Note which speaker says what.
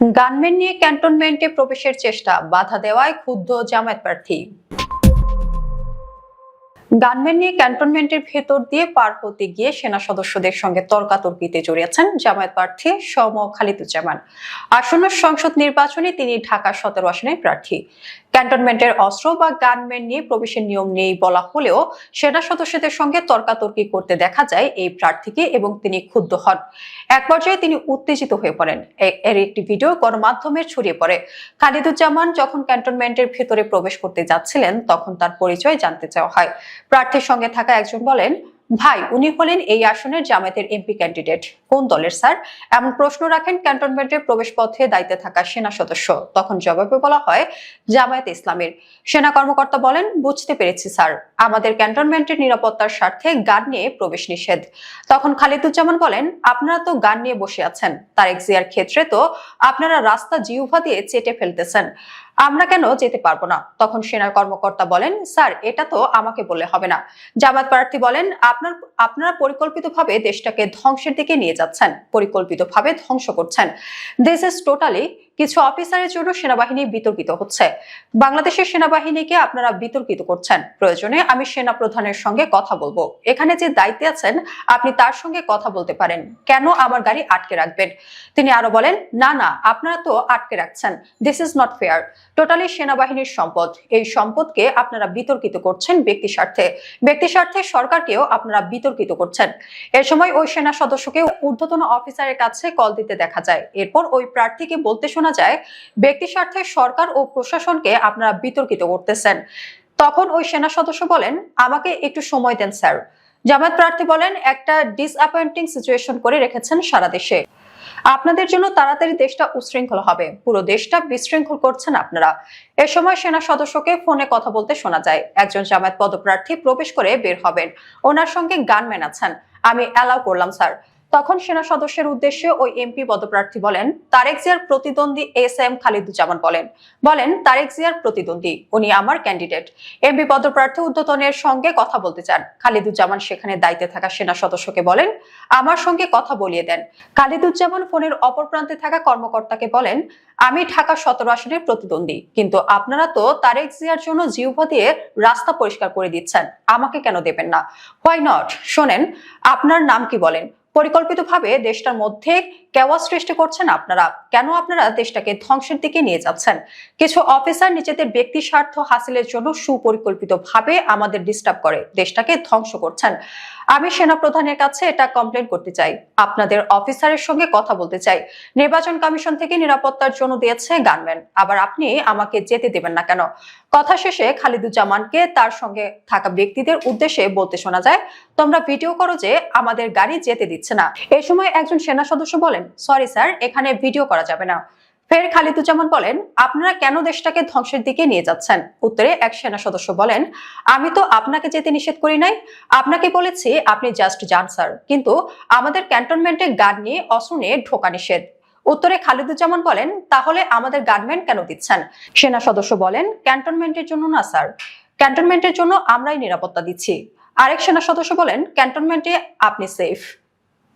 Speaker 1: Gunman নিয়ে ক্যান্টনমেন্টে প্রবেশের চেষ্টা, বাধা দেওয়ায় ক্ষুব্ধ জামায়াত প্রার্থী। গানম্যান নিয়ে ক্যান্টনমেন্টের ভেতর দিয়ে পার হতে গিয়ে সেনা সদস্যদের সঙ্গে তর্কাতর্কিতে জড়িয়েছেন জামায়াত প্রার্থী সম খালিদুজ্জামান। আসন্ন সংসদ নির্বাচনে তিনি ঢাকা সতেরো আসনের প্রার্থী। ক্যান্টনমেন্টের অস্ত্র বা গানম্যান নিয়ে প্রবেশের নিয়ম নেই বলা হলেও সেনা সদস্যদের সঙ্গে তর্কাতর্কি করতে দেখা যায় এই প্রার্থীকে এবং তিনি ক্ষুব্ধ হন। এক পর্যায়ে তিনি উত্তেজিত হয়ে পড়েন। এর একটি ভিডিও গণমাধ্যমে ছড়িয়ে পড়ে। খালিদুজ্জামান যখন ক্যান্টনমেন্টের ভেতরে প্রবেশ করতে যাচ্ছিলেন, তখন তার পরিচয় জানতে চাওয়া হয়। প্রার্থীর সঙ্গে থাকা একজন বলেন ভাই, উনি হলেন এই আসনের জামায়াতের এমপি ক্যান্ডিডেট কোন দলের, স্যার? এমন প্রশ্ন রাখেন ক্যান্টনমেন্টের প্রবেশ পথে দায়িত্বে থাকা সেনা সদস্য। তখন জবাবে বলা হয়, জামায়াত ইসলামের। সেনা কর্মকর্তা বলেন, বুঝতে পেরেছি, স্যার। আমাদের ক্যান্টনমেন্টের নিরাপত্তার স্বার্থে গান নিয়ে প্রবেশ নিষেধ। তখন খালিদুজ্জামান বলেন, আপনারা তো গান নিয়ে বসে আছেন। তারেক জিয়ার ক্ষেত্রে তো আপনারা রাস্তা জিউভা দিয়ে চেটে ফেলতেছেন। আমরা কেন যেতে পারব না? তখন সেনার কর্মকর্তা বলেন, স্যার, এটা তো আমাকে বললে হবে না। জামাত প্রার্থী বলেন, আপনার, আপনারা পরিকল্পিতভাবে দেশটাকে ধ্বংসের দিকে নিয়ে যাচ্ছেন, পরিকল্পিতভাবে ধ্বংস করছেন। দিস ইজ টোটালি কিছু অফিসারের জন্য সেনাবাহিনী বিতর্কিত হচ্ছে। বাংলাদেশের সেনাবাহিনীকে আপনারা বিতর্কিত করছেন। প্রয়োজনে আমি সেনা প্রধানের সঙ্গে কথা বলব। এখানে যে দায়িত্বে আছেন, আপনি তার সঙ্গে কথা বলতে পারেন। কেন আমার গাড়ি আটকে রাখবেন? তিনি আরও বলেন, না না, আপনারা তো আটকে রাখছেন। This is not fair totally সেনাবাহিনীর সম্পদ। এই সম্পদকে আপনারা বিতর্কিত করছেন ব্যক্তি স্বার্থে। ব্যক্তি স্বার্থে সরকারকেও আপনারা বিতর্কিত করছেন। এ সময় ওই সেনা সদস্যকে ঊর্ধ্বতন অফিসারের কাছে কল দিতে দেখা যায়। এরপর ওই প্রার্থীকে বলতে শোনা যায়, ব্যক্তি স্বার্থে সরকার ও প্রশাসনকে আপনারা বিতর্কিত করতেছেন। তখন ওই সেনা সদস্য বলেন, আমাকে একটু সময় দেন, স্যার। জামায়াত প্রার্থী বলেন, একটা ডিসঅ্যাপয়েন্টিং সিচুয়েশন করে রেখেছেন সারা দেশে। আপনাদের জন্য তাড়াতাড়ি দেশটা উশৃঙ্খল হবে। পুরো দেশটা বিশৃঙ্খল করছেন আপনারা। এ সময় সেনা সদস্যকে ফোনে কথা বলতে শোনা যায়, একজন জামায়াত পদপ্রার্থী প্রবেশ করে বের হবেন। ওনার সঙ্গে গানম্যান আছেন। আমি অ্যালাউ করলাম, স্যার। তখন সেনা সদস্যের উদ্দেশ্যে ওই এমপি পদপ্রার্থী বলেন, তারেক জিয়ার প্রতিদ্বন্দ্বী এস এম খালিদুজ্জামান বলেন। বলেন, তারেক জিয়ার প্রতিদ্বন্দ্বী, উনি আমার ক্যান্ডিডেট এমপি পদপ্রার্থী উদ্যতনের সঙ্গে কথা বলতে চান। খালিদুজ্জামান সেখানে দায়িত্বে থাকা সেনা সদস্যকে বলেন, আমার সঙ্গে কথা বলিয়ে দেন। খালিদুজ্জামান ফোনের অপর প্রান্তে থাকা কর্মকর্তাকে বলেন, আমি ঢাকা সতেরো আসনের প্রতিদ্বন্দ্বী, কিন্তু আপনারা তো তারেক জিয়ার জন্য জিউভা দিয়ে রাস্তা পরিষ্কার করে দিচ্ছেন, আমাকে কেন দেবেন না? হোয়াই নট শোনেন, আপনার নাম কি বলেন? পরিকল্পিতভাবে দেশটার মধ্যে কেওয়া সৃষ্টি করছেন আপনারা। কেন আপনারা দেশটাকে ধ্বংসের দিকে নিয়ে যাচ্ছেন? কিছু অফিসার নিজেদের ব্যক্তি স্বার্থ হাসিলের জন্য সুপরিকল্পিতভাবে আমাদের ডিস্টার্ব করে। দেশটাকে ধ্বংস করছেন। আমি সেনা প্রধানের কাছে এটা কমপ্লেন করতে চাই। আপনাদের অফিসারের সঙ্গে কথা বলতে চাই। নির্বাচন কমিশন থেকে নিরাপত্তার জন্য দিয়েছে গানম্যান আবার আপনি আমাকে যেতে দেবেন না কেন? কথা শেষে খালিদুজ্জামানকে তার সঙ্গে থাকা ব্যক্তিদের উদ্দেশ্যে বলতে শোনা যায়, তোমরা ভিডিও করো যে আমাদের গাড়ি যেতে দিচ্ছে না। এই সময় একজন সেনা সদস্য বলেন, সরি স্যার, এখানে ভিডিও করা যাবে না। ফের খালিদুজ্জামান বলেন, আপনারা কেন দেশটাকে ধ্বংসের দিকে নিয়ে যাচ্ছেন? উত্তরে এক সেনা সদস্য বলেন, আমি তো আপনাকে যেতে নিষেধ করি নাই। আপনাকে বলেছি আপনি জাস্ট যান স্যার কিন্তু আমাদের ক্যান্টনমেন্টে গান নিয়ে অস্ত্র নিয়ে ঢোকা নিষেধ। উত্তরে খালিদুজ্জামান বলেন, তাহলে আমাদের গানম্যান কেন দিচ্ছেন? সেনা সদস্য বলেন ক্যান্টনমেন্টের জন্য না স্যার ক্যান্টনমেন্টের জন্য আমরাই নিরাপত্তা দিচ্ছি। আরেক সেনা সদস্য বলেন ক্যান্টনমেন্টে আপনি সেফ